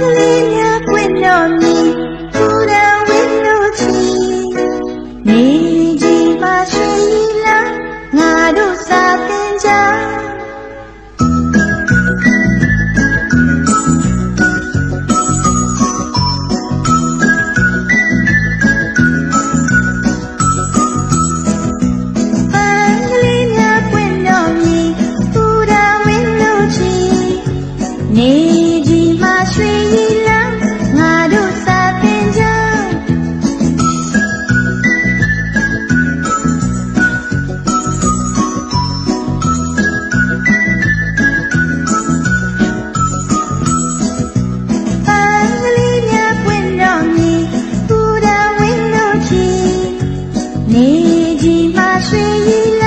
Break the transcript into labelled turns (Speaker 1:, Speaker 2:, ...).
Speaker 1: လေးများပွင့်တော်မြ ရွှေရည်လမ်းငါတို့စာပင်ကြောင်းပန်းကလေးများပွင့်တော့မည်ပူတာဝင်းတို့ချီနေကြီးမှာရွှေရည်